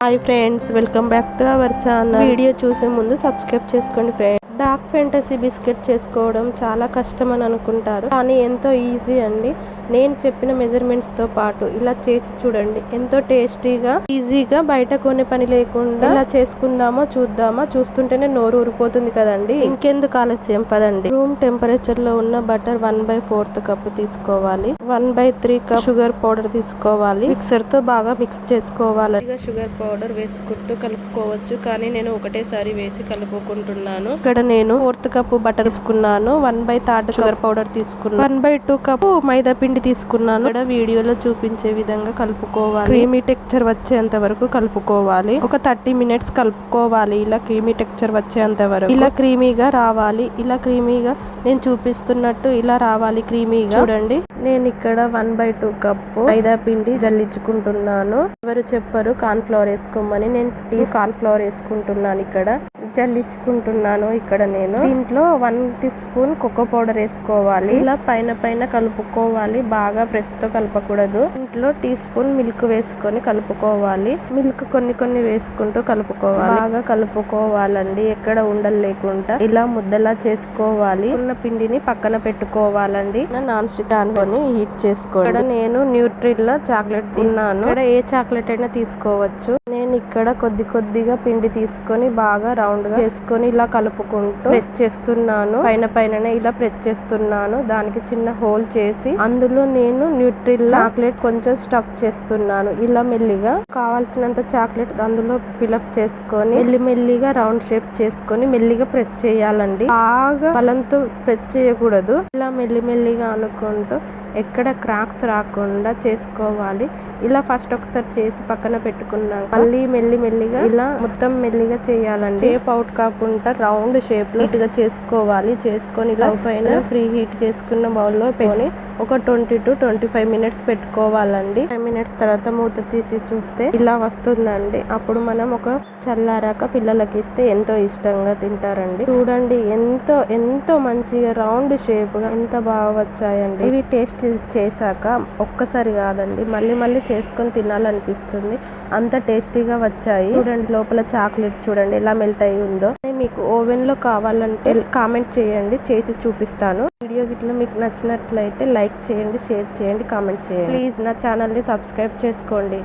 Hi friends welcome back to our channel video చూసే ముందు subscribe చేసుకోండి ఫ్రెండ్స్ డార్క్ ఫెంటసీ బిస్కెట్ చేసుకోవడం చాలా కష్టం అని అనుకుంటారు. కానీ ఎంతో ఈజీ అండి. నేను చెప్పిన మెజర్మెంట్స్తో పాటు ఇలా చేసి చూడండి. ఎంతో టేస్టీగా ఈజీగా బయట కొనే పని లేకుండా ఇలా చేసుకుందామా చూద్దామా చూస్తుంటేనే నోరు ఊరిపోతుంది కదండి. ఇంకెందుకు ఆలస్యం? పదండి. రూమ్ టెంపరేచర్లో ఉన్న butter one by fourth cup తీసుకోవాలి. One by three cup sugar powder తీసుకోవాలి. మిక్సర్తో బాగా మిక్స్ చేసుకోవాలి. షుగర్ పౌడర్ వేసుకుంటూ కలుపుకోవచ్చు. కానీ నేను ఒకటేసారి వేసి కలుపుకుంటున్నాను. ఇక్కడ నేను ఫోర్త్ కప్ బటర్ తీసుకున్నాను one by third sugar powder తీసుకున్నాను వన్ బై టూ కప్ మైదా పిండి తీసుకున్నాను. ఇక్కడ వీడియోలో చూపించే విధంగా కలుపుకోవాలి. క్రీమీ టెక్చర్ వచ్చేంత వరకు కలుపుకోవాలి. ఒక థర్టీ మినిట్స్ కలుపుకోవాలి. ఇలా క్రీమీ టెక్చర్ వచ్చేంత వరకు. ఇలా క్రీమీగా రావాలి. ఇలా క్రీమీగా నేను చూపిస్తున్నట్టు ఇలా రావాలి క్రీమీగా. చూడండి. నేను ఇక్కడ వన్ బై టూ కప్పు మైదా పిండి జల్లించుకుంటున్నాను. ఎవరు చెప్పరు కార్న్ ఫ్లవర్ వేసుకోమని నేను టీ కార్న్ ఫ్లవర్ వేసుకుంటున్నాను ఇక్కడ. జల్లించుకుంటున్నాను ఇక్కడ నేను. దీంట్లో one teaspoon cocoa powder వేసుకోవాలి. ఇలా పైన పైన కలుపుకోవాలి. బాగా ప్రెస్తో కలపకూడదు. ఇంట్లో టీ స్పూన్ మిల్క్ వేసుకొని కలుపుకోవాలి. మిల్క్ కొన్ని కొన్ని వేసుకుంటూ కలుపుకోవాలి. బాగా కలుపుకోవాలండి. ఎక్కడ ఉండలు లేకుండా. ఇలా ముద్దలా చేసుకోవాలి. ఉన్న పిండిని పక్కన పెట్టుకోవాలండి. నాన్ స్టిక్ అనుకొని హీట్ చేసుకోవాలి ఇక్కడ నేను న్యూట్రిల్ చాక్లెట్ తిన్నాను. ఇక్కడ ఏ చాక్లెట్ అయినా తీసుకోవచ్చు. నేను ఇక్కడ కొద్ది కొద్దిగా పిండి తీసుకొని బాగా రౌండ్ గా చేసుకొని ఇలా కలుపుకుంటూ ప్రెస్ చేస్తున్నాను. పైన పైననే ఇలా ప్రెస్ చేస్తున్నాను. దానికి చిన్న హోల్ చేసి అందులో నేను న్యూట్రిల్ చాక్లెట్ కొంచెం స్టఫ్ చేస్తున్నాను. ఇలా మెల్లిగా కావాల్సినంత చాక్లెట్ అందులో ఫిలప్ చేసుకొని మెల్లి మెల్లిగా రౌండ్ షేప్ చేసుకొని మెల్లిగా ప్రెస్ చేయాలండి. బాగా బలంతో ప్రెస్ చేయకూడదు. ఇలా మెల్లి మెల్లిగా అనుకుంటూ ఎక్కడ క్రాక్స్ రాకుండా చేసుకోవాలి. ఇలా ఫస్ట్ ఒకసారి చేసి పక్కన పెట్టుకున్నాక మళ్ళీ మెల్లి మెల్లిగా ఇలా మొత్తం మెల్లిగా చేయాలండి. షేప్ అవుట్ కాకుండా రౌండ్ షేప్లో నీట్గా చేసుకోవాలి. చేసుకొని ఇలా పైన ఫ్రీ హీట్ చేసుకున్న బౌల్లో పెట్టుకొని ఒక twenty to twenty five minutes పెట్టుకోవాలండి. ఫైవ్ మినిట్స్ తర్వాత మూత తీసి చూస్తే ఇలా వస్తుందండి. అప్పుడు మనం ఒక చల్లారాక పిల్లలకి ఇస్తే ఎంతో ఇష్టంగా తింటారండి. చూడండి ఎంతో ఎంతో మంచిగా రౌండ్ షేప్గా ఎంత బాగా వచ్చాయండి. ఇవి టేస్ట్ చేశాక ఒక్కసారి కాదండి మళ్ళీ మళ్ళీ చేసుకొని తినాలనిపిస్తుంది. అంత టేస్టీగా వచ్చాయి. చూడండి లోపల చాక్లెట్ చూడండి ఎలా మెల్ట్ అయి ఉందో. మీకు ఓవెన్లో కావాలంటే కామెంట్ చేయండి చేసి చూపిస్తాను. వీడియో గిట్ల మీకు నచ్చినట్లయితే లైక్ చేయండి షేర్ చేయండి కామెంట్ చేయండి. ప్లీజ్ నా ఛానల్ని సబ్స్క్రైబ్ చేసుకోండి.